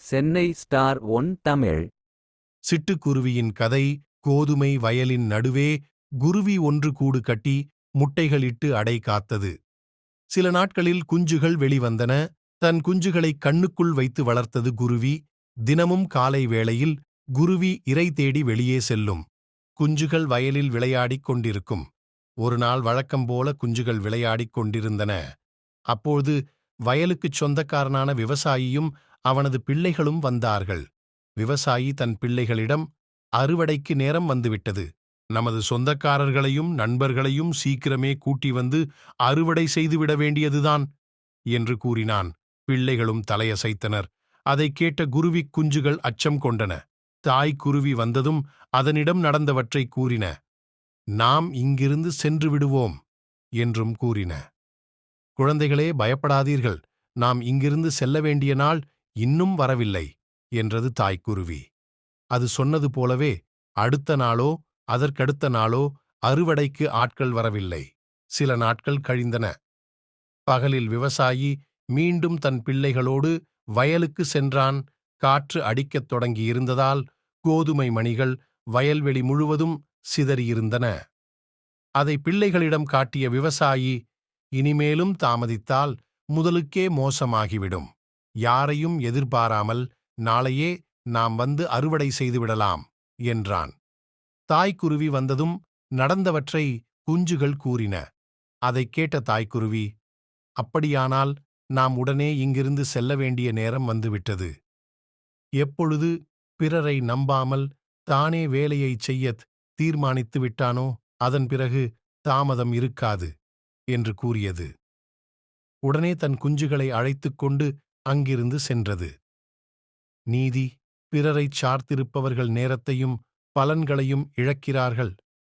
Chennai star one Tamil. சிட்டுக்குருவியின் கதை கோதுமை violin நடுவே குருவி ஒன்று கூடு கட்டி முட்டைகளிட்டு அடை காத்தது. சில நாட்களில் குஞ்சுகள் வெளிவந்தன தன் குஞ்சுகளை கண்ணுக்குள் வைத்து வளர்த்தது குருவி. தினமும் காலை வேளையில் குருவி இறை தேடி வெளியே செல்லும். குஞ்சுகள் வயலில் விளையாடிக் கொண்டிருக்கும். ஒருநாள் வழக்கம்போல குஞ்சுகள் விளையாடிக் கொண்டிருந்தன. அப்போது வயலுக்குச் சொந்தக்காரனான விவசாயியும் அவனது பிள்ளைகளும் வந்தார்கள். விவசாயி தன் பிள்ளைகளிடம் அறுவடைக்கு நேரம் வந்துவிட்டது. நமது சொந்தக்காரர்களையும் நண்பர்களையும் சீக்கிரமே கூட்டி வந்து அறுவடை செய்துவிட வேண்டியதுதான் என்று கூறினான். பிள்ளைகளும் தலையசைத்தனர். அதைக் கேட்ட குருவிக் குஞ்சுகள் அச்சம் கொண்டன. தாய் குருவி வந்ததும் அதனிடம் நடந்தவற்றை கூறின. நாம் இங்கிருந்து சென்று விடுவோம் என்றும் கூறின. குழந்தைகளே பயப்படாதீர்கள். நாம் இங்கிருந்து செல்ல வேண்டிய நாள் இன்னும் வரவில்லை என்றது தாய்க்குருவி. அது சொன்னது போலவே அடுத்த நாளோ அதற்கடுத்த நாளோ அறுவடைக்கு ஆட்கள் வரவில்லை. சில நாட்கள் கழிந்தன. பகலில் விவசாயி மீண்டும் தன் பிள்ளைகளோடு வயலுக்கு சென்றான். காற்று அடிக்கத் தொடங்கியிருந்ததால் கோதுமை மணிகள் வயல்வெளி முழுவதும் சிதறியிருந்தன. அதை பிள்ளைகளிடம் காட்டிய விவசாயி இனிமேலும் தாமதித்தால் முதலுக்கே மோசமாகிவிடும். யாரையும் எதிர்பாராமல் நாளையே நாம் வந்து அறுவடை செய்துவிடலாம் என்றான். தாய்க்குருவி வந்ததும் நடந்தவற்றை குஞ்சுகள் கூறின. அதைக் கேட்ட தாய்க்குருவி அப்படியானால் நாம் உடனே இங்கிருந்து செல்ல வேண்டிய நேரம் வந்துவிட்டது. எப்பொழுது பிறரை நம்பாமல் தானே வேலையைச் செய்யத் தீர்மானித்து விட்டானோ அதன் பிறகு தாமதம் இருக்காது என்று கூறியது. உடனே தன் குஞ்சுகளை அழைத்துக் கொண்டு அங்கிருந்து சென்றது. நீதி பிறரைச் சார்த்திருப்பவர்கள் நேரத்தையும் பலன்களையும் இழக்கிறார்கள்.